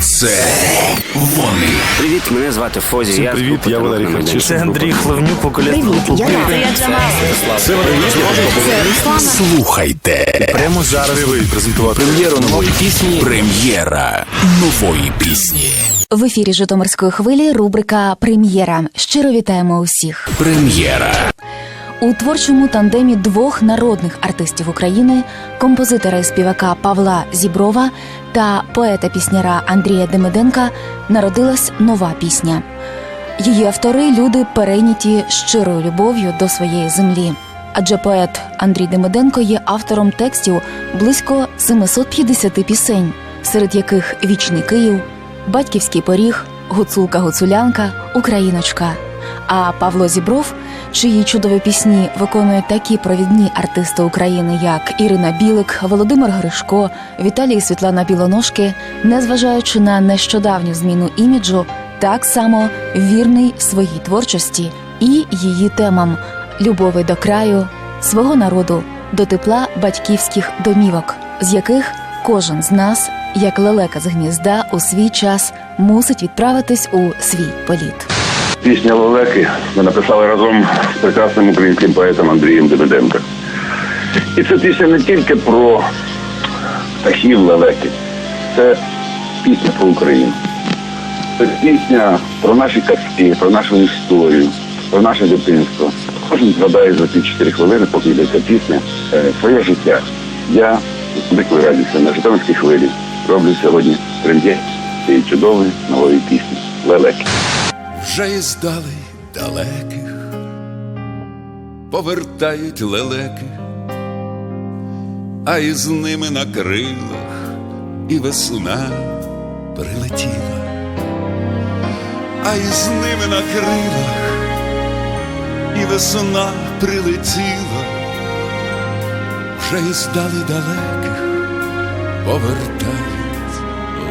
Це вони. Привіт, мене звати Фозі. Всім привіт, я Валерій Харчишин. Це Андрій Хлевнюк, вокаліст групи я Це вони Слухайте. Прямо зараз ви презентувати Прем'єру нової пісні. Прем'єра нової пісні. В ефірі Житомирської хвилі рубрика Прем'єра. Щиро вітаємо усіх. Прем'єра. У творчому тандемі двох народних артистів України, композитора і співака Павла Зіброва та поета-пісняра Андрія Демиденка, народилась нова пісня. Її автори люди перейняті щирою любов'ю до своєї землі. Адже поет Андрій Демиденко є автором текстів близько 750 пісень, серед яких Вічний Київ, Батьківський поріг, Гуцулка Гуцулянка, Україночка. А Павло Зібров, чиї чудові пісні виконують такі провідні артисти України, як Ірина Білик, Володимир Гришко, Віталій Світлана Білоножки, незважаючи на нещодавню зміну іміджу, так само вірний своїй творчості і її темам любові до краю, свого народу, до тепла батьківських домівок, з яких кожен з нас, як лелека з гнізда, у свій час мусить відправитись у свій політ. Пісня Лелеки ми написали разом з прекрасним українським поетом Андрієм Демиденко. І це пісня не тільки про птахів лелеки, це пісня про Україну. Це пісня про наші казки, про нашу історію, про наше дитинство. Кожен згадає за ці 4 хвилини, поки йде ця пісня, е, своє життя. Я з великою радістю на Житомирській хвилі роблю сьогодні прем'єр цієї чудової нової пісні Лелеки. Вже із далей далеких повертають лелеки, а із ними на крилах і весна прилетіла, а із ними на крилах і весна прилетіла, вже із далей далеких повертають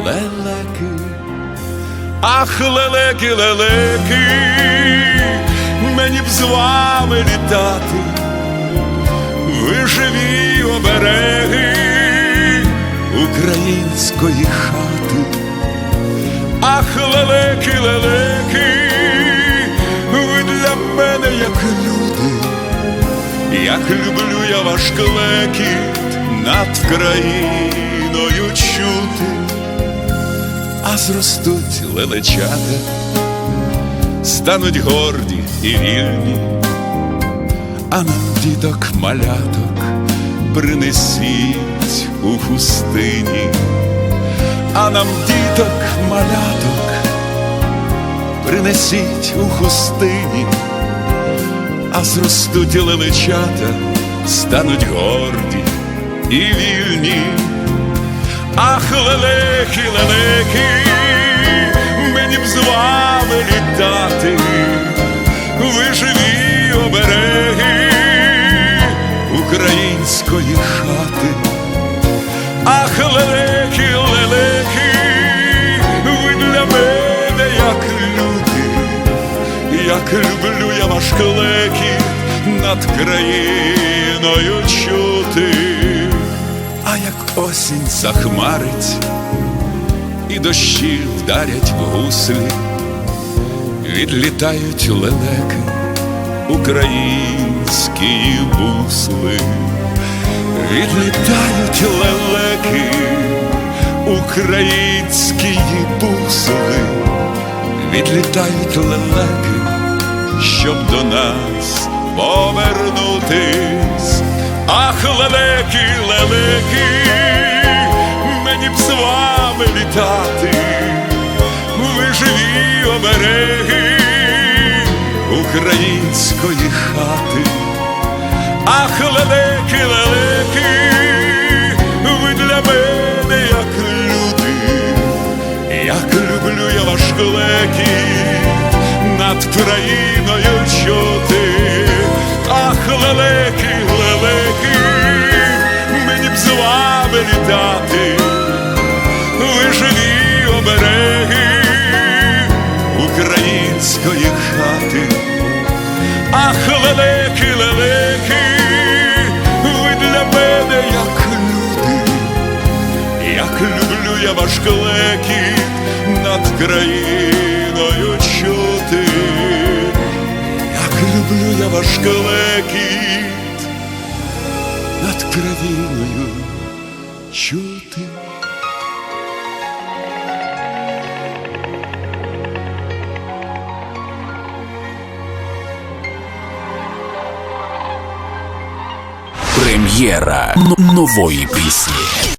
лелеки. Ах, лелеки, лелеки, мені б з вами літати, ви живі обереги української хати. Ах, лелеки, лелеки, ви для мене як люди, як люблю я ваш клекіт над країною чути зростуть лелечата, стануть горді і вільні, а нам діток маляток принесіть у хустині, а нам діток маляток принесіть у хустині, а зростуть лелечата, стануть горді і вільні. Ах, лелеки, лелеки, вами літати, ви живі обереги української хати. Ах, лелеки, лелеки, ви для мене як люди, як люблю я ваш клекіт над країною чути. А як осінь захмарить, і дощі вдарять в гуслі, відлітають лелеки, українські бусли, відлітають лелеки, українські бусли, відлітають лелеки, щоб до нас повернутись. Ах, лелеки, лелеки, мені б з літати, ви живі обереги української хати. Ах, лелеки, лелеки, ви для мене як люди, як люблю я ваш клекіт над країною чути. Ах, лелеки, лелеки, мені б з вами літати, української хати. Ах, лелеки, лелеки, ви для мене як люди, як люблю я ваш клекіт країною чути, як люблю я ваш клекіт над країною чути. Прем'єра нової пісні.